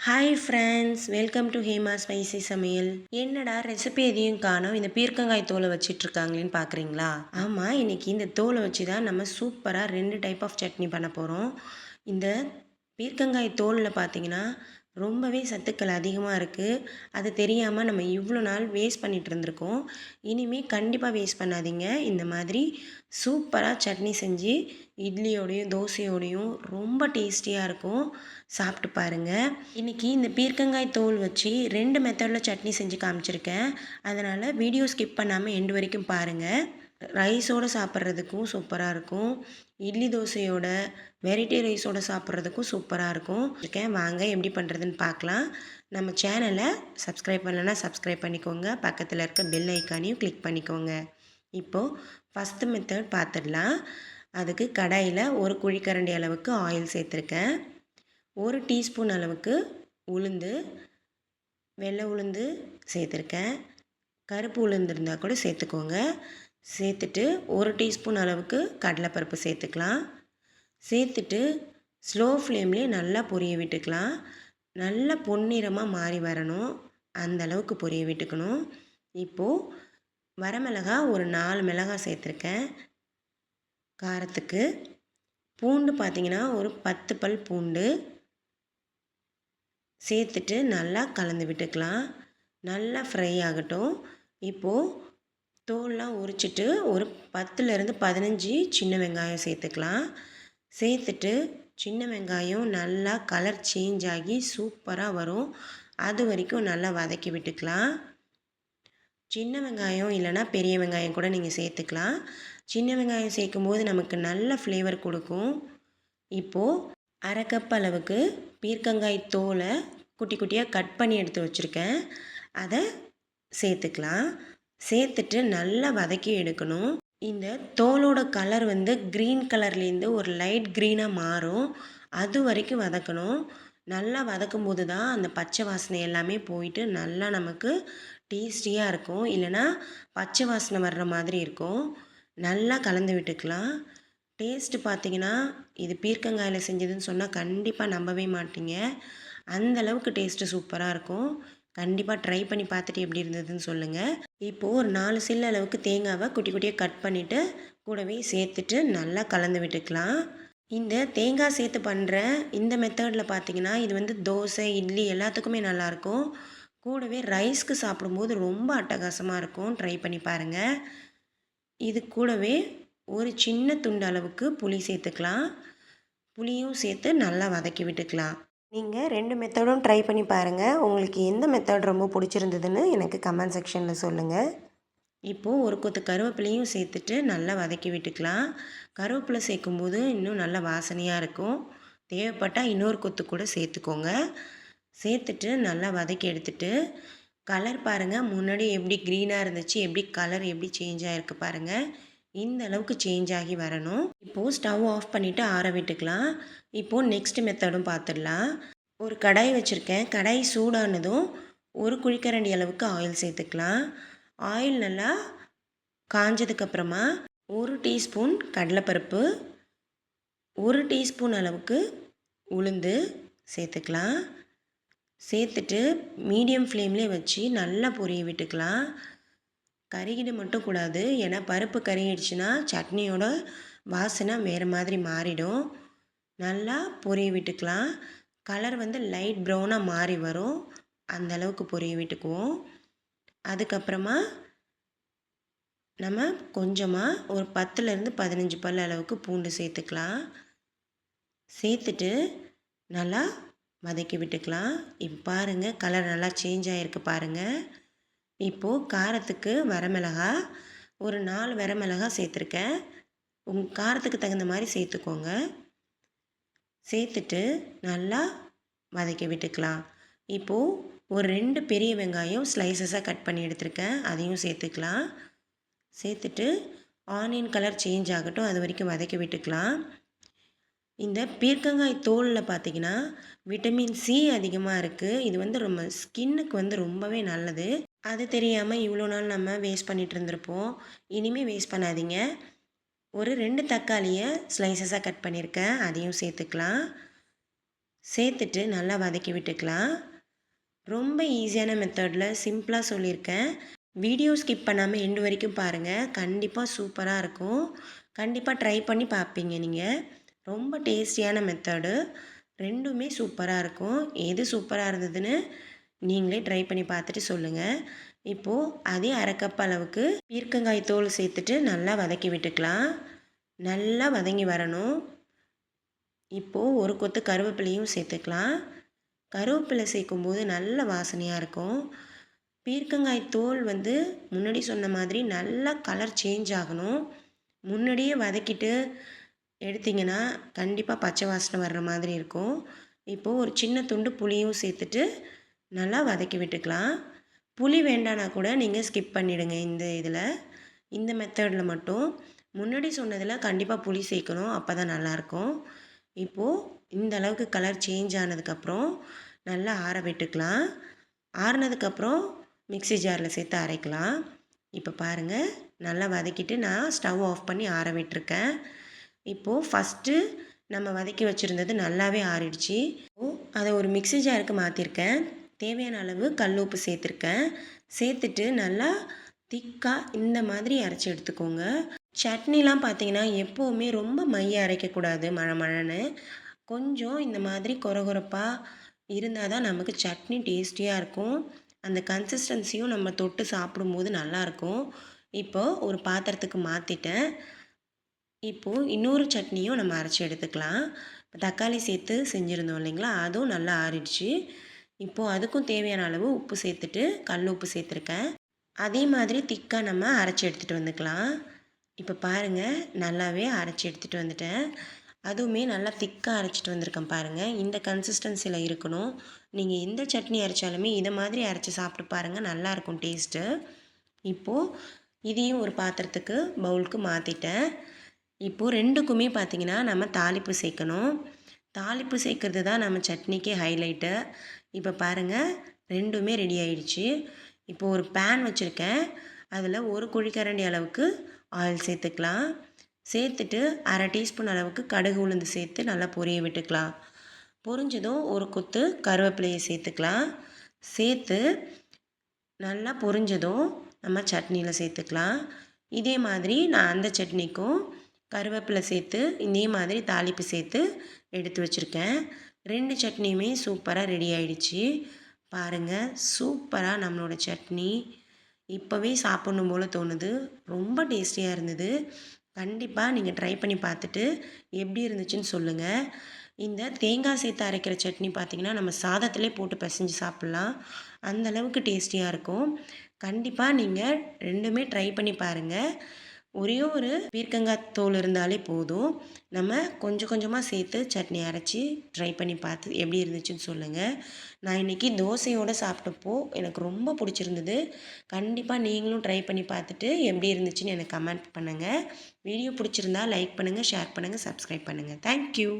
Hi friends welcome to Hema spicy சமையல் என்னடா recipe எதையும் காணும்? இந்த பீர்க்கங்காய் தோலை வச்சுட்டு இருக்காங்களேன்னு பார்க்குறீங்களா ஆமாம் இன்றைக்கி இந்த தோலை வச்சு தான் நம்ம சூப்பராக ரெண்டு டைப் ஆஃப் சட்னி பண்ண போகிறோம் இந்த பீர்க்கங்காய் தோலில் பார்த்தீங்கன்னா ரொம்பவே சத்துக்கள் அதிகமாக இருக்குது அது தெரியாமல் நம்ம இவ்வளோ நாள் வேஸ்ட் பண்ணிகிட்டு இருந்திருக்கோம். இனிமேல் கண்டிப்பாக வேஸ்ட் பண்ணாதீங்க. இந்த மாதிரி சூப்பராக சட்னி செஞ்சு இட்லியோடையும் தோசையோடையும் ரொம்ப டேஸ்டியாக இருக்கும். சாப்பிட்டு பாருங்கள் இன்றைக்கி இந்த பீர்க்கங்காய் தோல் வச்சு ரெண்டு மெத்தடில் சட்னி செஞ்சு காமிச்சிருக்கேன். அதனால் வீடியோ ஸ்கிப் பண்ணாமல் எண்டு வரைக்கும் பாருங்கள் ரைஸோடு சாப்பிட்றதுக்கும் சூப்பராக இருக்கும். இட்லி தோசையோட வெரைட்டி ரைஸோடு சாப்பிட்றதுக்கும் சூப்பராக இருக்கும். இருக்கேன். வாங்க எப்படி பண்ணுறதுன்னு பார்க்கலாம். நம்ம சேனலை சப்ஸ்கிரைப் பண்ணலைன்னா சப்ஸ்கிரைப் பண்ணிக்கோங்க. பக்கத்தில் இருக்க பெல் ஐக்கானையும் கிளிக் பண்ணிக்கோங்க. இப்போது ஃபஸ்ட்டு மெத்தட் பார்த்துடலாம் அதுக்கு கடாயில் ஒரு குழிக்கரண்டி அளவுக்கு ஆயில் சேர்த்துருக்கேன். ஒரு டீஸ்பூன் அளவுக்கு உளுந்து வெள்ளை உளுந்து சேர்த்துருக்கேன். கருப்பு உளுந்து இருந்தால் கூட சேர்த்துக்கோங்க. சேர்த்துட்டு ஒரு டீஸ்பூன் அளவுக்கு கடலைப்பருப்பு சேர்த்துக்கலாம். சேர்த்துட்டு ஸ்லோ ஃப்ளேம்லேயே நல்லா பொரிய விட்டுக்கலாம். நல்லா பொன்னிறமாக மாறி வரணும். அந்த அளவுக்கு பொரிய விட்டுக்கணும். இப்போது வரமிளகா ஒரு நாலு மிளகாய் சேர்த்துருக்கேன். காரத்துக்கு பூண்டு பார்த்திங்கன்னா ஒரு பத்து பல் பூண்டு சேர்த்துட்டு நல்லா கலந்து விட்டுக்கலாம். நல்லா ஃப்ரை ஆகட்டும். இப்போது தோல்லாம் உரிச்சிட்டு ஒரு பத்துலேருந்து பதினஞ்சு சின்ன வெங்காயம் சேர்த்துக்கலாம். சேர்த்துட்டு சின்ன வெங்காயம் நல்லா கலர் சேஞ்ச் ஆகி சூப்பராக வரும். அது வரைக்கும் நல்லா வதக்கி விட்டுக்கலாம். சின்ன வெங்காயம் இல்லைனா பெரிய வெங்காயம் கூட நீங்கள் சேர்த்துக்கலாம். சின்ன வெங்காயம் சேர்க்கும்போது நமக்கு நல்ல ஃப்ளேவர் கொடுக்கும். இப்போது அரை கப் அளவுக்கு பீர்க்கங்காய் தோலை குட்டி குட்டியாக கட் பண்ணி எடுத்து வச்சுருக்கேன். அதை சேர்த்துக்கலாம். சேர்த்துட்டு நல்லா வதக்கி எடுக்கணும். இந்த தோலோட கலர் வந்து க்ரீன் கலர்லேருந்து ஒரு லைட் க்ரீனாக மாறும். அது வரைக்கும் வதக்கணும். நல்லா வதக்கும் போது தான் அந்த பச்சை வாசனை எல்லாமே போயிட்டு நல்லா நமக்கு டேஸ்டியாக இருக்கும். இல்லைனா பச்சை வாசனை வர்ற மாதிரி இருக்கும். நல்லா கலந்து விட்டுக்கலாம். டேஸ்ட்டு பார்த்தீங்கன்னா இது பீர்க்கங்காயில் செஞ்சதுன்னு சொன்னால் கண்டிப்பாக நம்பவே மாட்டீங்க. அந்தளவுக்கு டேஸ்ட்டு சூப்பராக இருக்கும். கண்டிப்பாக ட்ரை பண்ணி பார்த்துட்டு எப்படி இருந்ததுன்னு சொல்லுங்கள் இப்போது ஒரு நாலு சில்லு அளவுக்கு தேங்காவை குட்டி குட்டியாக கட் பண்ணிவிட்டு கூடவே சேர்த்துட்டு நல்லா கலந்து விட்டுக்கலாம். இந்த தேங்காய் சேர்த்து பண்ணுற இந்த மெத்தடில் பார்த்தீங்கன்னா இது வந்து தோசை இட்லி எல்லாத்துக்குமே நல்லாயிருக்கும் கூடவே ரைஸ்க்கு சாப்பிடும்போது ரொம்ப அட்டகாசமாக இருக்கும். ட்ரை பண்ணி பாருங்கள் இது கூடவே ஒரு சின்ன துண்டு அளவுக்கு புளி சேர்த்துக்கலாம். புளியும் சேர்த்து நல்லா வதக்கி விட்டுக்கலாம். நீங்கள் ரெண்டு மெத்தடும் ட்ரை பண்ணி பாருங்கள் உங்களுக்கு எந்த மெத்தட் ரொம்ப பிடிச்சிருந்ததுன்னு எனக்கு கமெண்ட் செக்ஷனில் சொல்லுங்கள் இப்போது ஒரு கொத்து கருவேப்பிலையும் சேர்த்துட்டு நல்லா வதக்கி விட்டுக்கலாம். கருவேப்பிலை சேர்க்கும்போது இன்னும் நல்லா வாசனையாக இருக்கும். தேவைப்பட்டால் இன்னொரு கொத்து கூட சேர்த்துக்கோங்க. சேர்த்துட்டு நல்லா வதக்கி எடுத்துட்டு கலர் பாருங்கள் முன்னாடி எப்படி க்ரீனாக இருந்துச்சு எப்படி கலர் எப்படி சேஞ்ச் ஆகிருக்கு பாருங்கள் இந்த அளவுக்கு சேஞ்ச் ஆகி வரணும். இப்போது ஸ்டவ் ஆஃப் பண்ணிவிட்டு ஆற விட்டுக்கலாம். இப்போது நெக்ஸ்ட் மெத்தடும் பார்த்துடலாம் ஒரு கடாய் வச்சுருக்கேன். கடாய் சூடானதும் ஒரு குழிக்கரண்டி அளவுக்கு ஆயில் சேர்த்துக்கலாம். ஆயில் நல்லா காஞ்சதுக்கப்புறமா ஒரு டீஸ்பூன் கடலைப்பருப்பு ஒரு டீஸ்பூன் அளவுக்கு உளுந்து சேர்த்துக்கலாம். சேர்த்துட்டு மீடியம் ஃப்ளேம்லேயே வச்சு நல்லா பொரிய விட்டுக்கலாம். கருகிட மட்டும் கூடாது. ஏன்னா பருப்பு கருகிடுச்சுன்னா சட்னியோட வாசனை வேறு மாதிரி மாறிடும். நல்லா பொரிய விட்டுக்கலாம். கலர் வந்து லைட் ப்ரௌனாக மாறி வரும். அந்த அளவுக்கு பொரிய விட்டுக்குவோம். அதுக்கப்புறமா நம்ம கொஞ்சமாக ஒரு பத்துலேருந்து பதினஞ்சு பல் அளவுக்கு பூண்டு சேர்த்துக்கலாம். சேர்த்துட்டு நல்லா வதக்கி விட்டுக்கலாம். இப்போ பாருங்கள் கலர் நல்லா சேஞ்ச் ஆகிருக்கு பாருங்கள் இப்போது காரத்துக்கு வரமிளகா ஒரு நாலு வரமிளகா சேர்த்துருக்கேன். உங்கள் காரத்துக்கு தகுந்த மாதிரி சேர்த்துக்கோங்க. சேர்த்துட்டு நல்லா வதக்கி விட்டுக்கலாம். இப்போது ஒரு ரெண்டு பெரிய வெங்காயம் ஸ்லைசஸாக கட் பண்ணி எடுத்திருக்கேன். அதையும் சேர்த்துக்கலாம். சேர்த்துட்டு ஆனியன் கலர் சேஞ்ச் ஆகட்டும். அது வரைக்கும் வதக்கி விட்டுக்கலாம். இந்த பீர்க்கங்காய் தோலில் பார்த்தீங்கன்னா விட்டமின் சி அதிகமாக இருக்குது இது வந்து ரொம்ப ஸ்கின்னுக்கு வந்து ரொம்பவே நல்லது. அது தெரியாமல் இவ்வளோ நாள் நம்ம வேஸ்ட் பண்ணிகிட்டு இருந்திருப்போம். இனிமேல் வேஸ்ட் பண்ணாதீங்க. ஒரு ரெண்டு தக்காளியை ஸ்லைசஸாக கட் பண்ணியிருக்கேன் அதையும் சேர்த்துக்கலாம். சேர்த்துட்டு நல்லா வதக்கி விட்டுக்கலாம். ரொம்ப ஈஸியான மெத்தடில் சிம்பிளாக சொல்லியிருக்கேன். வீடியோ ஸ்கிப் பண்ணாமல் எண்டு வரைக்கும் பாருங்கள் கண்டிப்பாக சூப்பராக இருக்கும். கண்டிப்பாக ட்ரை பண்ணி பார்ப்பீங்க நீங்கள் ரொம்ப டேஸ்டியான மெத்தடு ரெண்டுமே சூப்பராக இருக்கும். எது சூப்பராக இருந்ததுன்னு நீங்களே ட்ரை பண்ணி பார்த்துட்டு சொல்லுங்கள் இப்போது அதே அரைக்கப் அளவுக்கு பீர்க்கங்காய் தோல் சேர்த்துட்டு நல்லா வதக்கி விட்டுக்கலாம். நல்லா வதங்கி வரணும். இப்போது ஒரு கொத்து கருவேப்பிலையும் சேர்த்துக்கலாம். கருவேப்பிலை சேர்க்கும்போது நல்ல வாசனையாக இருக்கும். பீர்க்கங்காய் தோல் வந்து முன்னாடி சொன்ன மாதிரி நல்லா கலர் சேஞ்ச் ஆகணும். முன்னாடியே வதக்கிட்டு எடுத்திங்கன்னா கண்டிப்பாக பச்சை வாசனை வர்ற மாதிரி இருக்கும். இப்போது ஒரு சின்ன துண்டு புளியும் சேர்த்துட்டு நல்லா வதக்கி விட்டுக்கலாம். புளி வேண்டானா கூட நீங்கள் ஸ்கிப் பண்ணிவிடுங்க இந்த இதில். இந்த மெத்தடில் மட்டும். முன்னாடி சொன்னதில் கண்டிப்பாக புளி சேர்க்கணும். அப்போ தான் நல்லாயிருக்கும். இப்போது இந்த அளவுக்கு கலர் சேஞ்ச் ஆனதுக்கப்புறம் நல்லா ஆற விட்டுக்கலாம். ஆறினதுக்கப்புறம் மிக்சி ஜாரில் சேர்த்து அரைக்கலாம். இப்போ பாருங்கள் நல்லா வதக்கிட்டு நான் ஸ்டவ் ஆஃப் பண்ணி ஆற விட்டுருக்கேன். இப்போது ஃபஸ்ட்டு நம்ம வதக்கி வச்சுருந்தது நல்லாவே ஆறிடுச்சு. அதை ஒரு மிக்சி ஜாருக்கு மாற்றிருக்கேன் தேவையான அளவு கல் உப்பு சேர்த்துருக்கேன். சேர்த்துட்டு நல்லா திக்காக இந்த மாதிரி அரைச்சி எடுத்துக்கோங்க. சட்னிலாம் பார்த்தீங்கன்னா எப்போவுமே ரொம்ப மைய அரைக்கக்கூடாது மழை மழைன்னு. கொஞ்சம் இந்த மாதிரி குறகுறப்பாக இருந்தால் தான் நமக்கு சட்னி டேஸ்டியாக இருக்கும். அந்த கன்சிஸ்டன்சியும் நம்ம தொட்டு சாப்பிடும்போது நல்லாயிருக்கும். இப்போது ஒரு பாத்திரத்துக்கு மாற்றிட்டேன் இப்போது இன்னொரு சட்னியும் நம்ம அரைச்சி எடுத்துக்கலாம். தக்காளி சேர்த்து செஞ்சுருந்தோம் இல்லைங்களா? அதுவும் நல்லா ஆறிடுச்சு. இப்போது அதுக்கும் தேவையான அளவு உப்பு சேர்த்துட்டு கல் உப்பு சேர்த்துருக்கேன். அதே மாதிரி திக்காக நம்ம அரைச்சி எடுத்துகிட்டு வந்துக்கலாம். இப்போ பாருங்கள் நல்லாவே அரைச்சி எடுத்துகிட்டு வந்துட்டேன். அதுவுமே நல்லா திக்காக அரைச்சிட்டு வந்திருக்கேன் பாருங்கள் இந்த கன்சிஸ்டன்சியில் இருக்கணும். நீங்கள் எந்த சட்னி அரைச்சாலுமே இதை மாதிரி அரைச்சி சாப்பிட்டு பாருங்கள் நல்லாயிருக்கும் டேஸ்ட்டு இப்போது இதையும் ஒரு பாத்திரத்துக்கு பவுலுக்கு மாற்றிட்டேன் இப்போது ரெண்டுக்குமே பார்த்திங்கன்னா நம்ம தாளிப்பு சேர்க்கணும். தாளிப்பு சேர்க்கறது தான் நம்ம சட்னிக்கே ஹைலைட்டு இப்போ பாருங்கள் ரெண்டுமே ரெடி ஆயிடுச்சு. இப்போ ஒரு பேன் வச்சுருக்கேன். அதில் ஒரு குழிக்கரண்டி அளவுக்கு ஆயில் சேர்த்துக்கலாம். சேர்த்துட்டு அரை டீஸ்பூன் அளவுக்கு கடுகு உளுந்து சேர்த்து நல்லா பொரிய விட்டுக்கலாம். பொரிஞ்சதும் ஒரு கொத்து கருவேப்பிலையை சேர்த்துக்கலாம். சேர்த்து நல்லா பொரிஞ்சதும் நம்ம சட்னியில் சேர்த்துக்கலாம். இதே மாதிரி நான் அந்த சட்னிக்கும் கருவேப்பிலை சேர்த்து இதே மாதிரி தாளிப்பு சேர்த்து எடுத்து வச்சுருக்கேன். ரெண்டு சட்னியுமே சூப்பராக ரெடி ஆயிடுச்சு. பாருங்கள் சூப்பராக நம்மளோட சட்னி. இப்போவே சாப்பிட்ணும் போல் தோணுது. ரொம்ப டேஸ்டியாக இருந்தது. கண்டிப்பாக நீங்கள் ட்ரை பண்ணி பார்த்துட்டு எப்படி இருந்துச்சுன்னு சொல்லுங்கள் இந்த தேங்காய் சேர்த்து அரைக்கிற சட்னி பார்த்திங்கன்னா நம்ம சாதத்திலே போட்டு பிசைஞ்சு சாப்பிட்லாம். அந்தளவுக்கு டேஸ்டியாக இருக்கும். கண்டிப்பாக நீங்கள் ரெண்டுமே ட்ரை பண்ணி பாருங்கள் ஒரே ஒரு பீர்க்கங்காய் தோல் இருந்தாலே போதும். நம்ம கொஞ்சம் கொஞ்சமாக சேர்த்து சட்னி அரைச்சி ட்ரை பண்ணி பார்த்து எப்படி இருந்துச்சுன்னு சொல்லுங்கள் நான் இன்றைக்கி தோசையோடு சாப்பிட்டப்போ எனக்கு ரொம்ப பிடிச்சிருந்தது. கண்டிப்பாக நீங்களும் ட்ரை பண்ணி பார்த்துட்டு எப்படி இருந்துச்சுன்னு எனக்கு கமெண்ட் பண்ணுங்கள் வீடியோ பிடிச்சிருந்தா லைக் பண்ணுங்கள் ஷேர் பண்ணுங்கள் சப்ஸ்கிரைப் பண்ணுங்கள் தேங்க்யூ